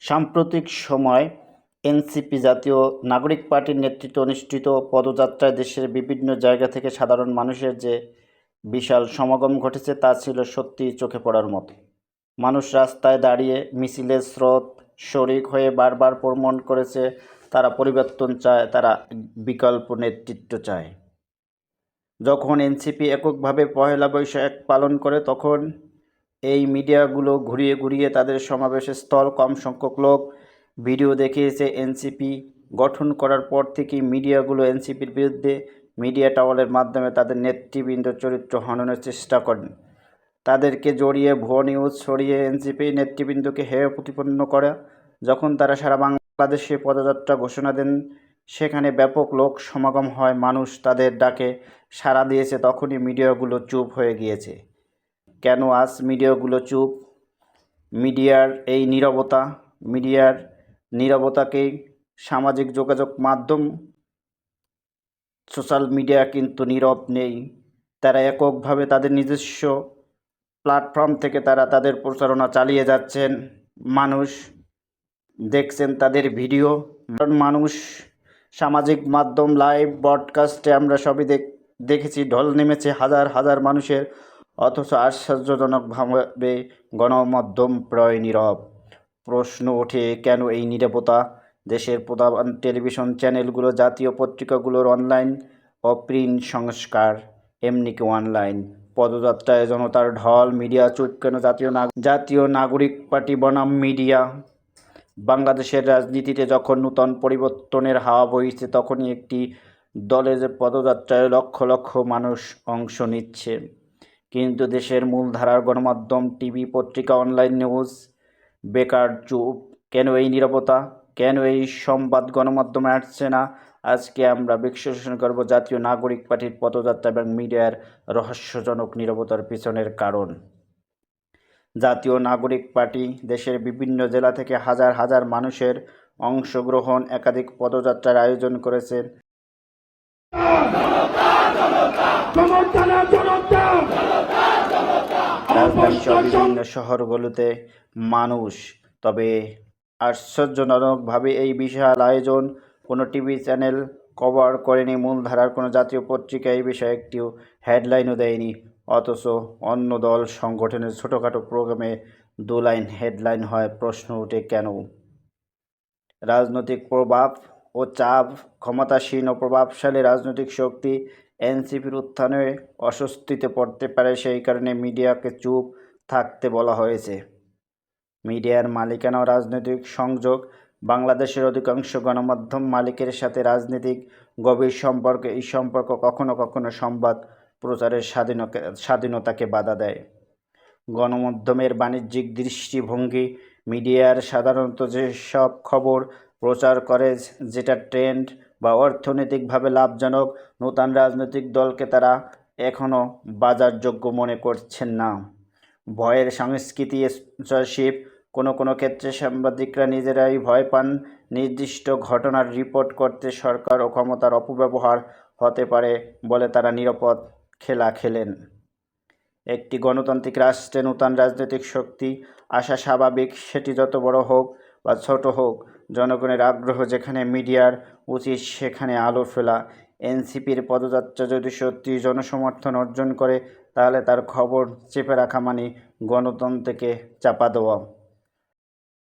সাম্প্রতিক সময় এনসিপি জাতীয় নাগরিক পার্টির নেতৃত্বে অনুষ্ঠিত পদযাত্রায় দেশের বিভিন্ন জায়গা থেকে সাধারণ মানুষের যে বিশাল সমাগম ঘটেছে তা ছিল সত্যি চোখে পড়ার মতো। মানুষ রাস্তায় দাঁড়িয়ে মিছিলের স্রোত, শরিক হয়ে বারবার প্রমাণ করেছে, তারা পরিবর্তন চায়, তারা বিকল্প নেতৃত্ব চায়। যখন এনসিপি এককভাবে পহেলা বৈশাখ পালন করে, তখন এই মিডিয়াগুলো ঘুরিয়ে ঘুরিয়ে তাদের সমাবেশের স্থল কম সংখ্যক লোক ভিডিও দেখিয়েছে এনসিপি। গঠন করার পর থেকেই মিডিয়াগুলো এনসিপির বিরুদ্ধে মিডিয়া টাওয়ালের মাধ্যমে তাদের নেতৃবৃন্দ চরিত্র হননের চেষ্টা করেন। তাদেরকে জড়িয়ে ভুয়ো নিউজ ছড়িয়ে এনসিপি নেতৃবৃন্দকে হেয় প্রতিপন্ন করা। যখন তারা সারা বাংলাদেশে পদযাত্রা ঘোষণা দেন, সেখানে ব্যাপক লোক সমাগম হয়, মানুষ তাদের ডাকে সাড়া দিয়েছে, তখনই মিডিয়াগুলো চুপ হয়ে গিয়েছে। কেন আজ মিডিয়াগুলো চুপ? মিডিয়ার এই নীরবতা, মিডিয়ার নীরবতাকেই সামাজিক যোগাযোগ মাধ্যম, সোশ্যাল মিডিয়া কিন্তু নীরব নেই। তারা এককভাবে তাদের নিজস্ব প্ল্যাটফর্ম থেকে তারা তাদের প্রচারণা চালিয়ে যাচ্ছেন। মানুষ দেখছেন তাদের ভিডিও। মানুষ সামাজিক মাধ্যম, লাইভ ব্রডকাস্টে আমরা সবই দেখ, দেখেছি। ঢল নেমেছে হাজার হাজার মানুষের অথচ আশ্চর্যজনকভাবে গণমাধ্যম প্রায় নীরব। প্রশ্ন ওঠে, কেন এই নীরবতা? দেশের প্রধান টেলিভিশন চ্যানেলগুলো, জাতীয় পত্রিকাগুলোর অনলাইন ও প্রিন্ট সংস্কার এমনিকি অনলাইন? পদযাত্রায় জনতার ঢল, মিডিয়া চুপ কেন? জাতীয় জাতীয় নাগরিক পার্টি বনাম মিডিয়া। বাংলাদেশের রাজনীতিতে যখন নূতন পরিবর্তনের হাওয়া বইছে, তখনই একটি দলের যে পদযাত্রায় লক্ষ লক্ষ মানুষ অংশ নিচ্ছে। কিন্তু দেশের মূলধারার গণমাধ্যম টিভি পত্রিকা, অনলাইন নিউজ, বেকার চুপ, কেন এই নীরবতা? কেন এই সংবাদ গণমাধ্যমে আসছে না? আজকে আমরা বিশ্লেষণ করব জাতীয় নাগরিক পার্টির পদযাত্রা এবং মিডিয়ার রহস্যজনক নীরবতার পিছনের কারণ। জাতীয় নাগরিক পার্টি দেশের বিভিন্ন জেলা থেকে হাজার হাজার মানুষের অংশগ্রহণ একাধিক পদযাত্রার আয়োজন করেছে। রাজধানী সহ বিভিন্ন শহরগুলোতে মানুষ তবে আশ্চর্যজনকভাবে এই বিশাল আয়োজন কোনো টিভি চ্যানেল কভার করেনি মূলধারার কোনো জাতীয় পত্রিকা এই বিষয়ে একটিও হেডলাইনও দেয়নি অথচ অন্য দল সংগঠনের ছোটোখাটো প্রোগ্রামে দু লাইন হেডলাইন হয় প্রশ্ন ওঠে কেন? রাজনৈতিক প্রভাব ও চাপ ক্ষমতাসীন ও প্রভাবশালী রাজনৈতিক শক্তি এনসিপির উত্থানে অস্বস্তিতে পড়তে পারে সেই কারণে মিডিয়াকে চুপ থাকতে বলা হয়েছে। মিডিয়ার মালিকানা ও রাজনৈতিক সংযোগ বাংলাদেশের অধিকাংশ গণমাধ্যম মালিকের সাথে রাজনৈতিক গভীর সম্পর্ক, এই সম্পর্ক কখনো কখনো সংবাদ প্রচারের স্বাধীনতা স্বাধীনতাকে বাধা দেয়। গণমাধ্যমের বাণিজ্যিক দৃষ্টিভঙ্গি, মিডিয়ার সাধারণত যেসব খবর প্রচার করে, যেটা ট্রেন্ড অর্থনৈতিকভাবে লাভজনক নূতন রাজনৈতিক দলকে তারা এখনও বাজারযোগ্য মনে করছেন না। ভয়ের সংস্কৃতি, স্পন্সরশিপ, কোনো কোনো ক্ষেত্রে সাংবাদিকরা নিজেরাই ভয় পান। নির্দিষ্ট ঘটনার রিপোর্ট করতে সরকার ও ক্ষমতার অপব্যবহার হতে পারে বলে তারা নিরাপদ খেলা খেলেন। একটি গণতান্ত্রিক রাষ্ট্রে নূতন রাজনৈতিক শক্তি আসা স্বাভাবিক। সেটি যত বড় হোক বা ছোট হোক জনগণের আগ্রহ যেখানে মিডিয়ার উচিত, সেখানে আলো ফেলা। এনসিপির পদযাত্রা যদি সত্যি জনসমর্থন অর্জন করে, তাহলে তার খবর চেপে রাখা মানে গণতন্ত্রকে চাপা দেওয়া।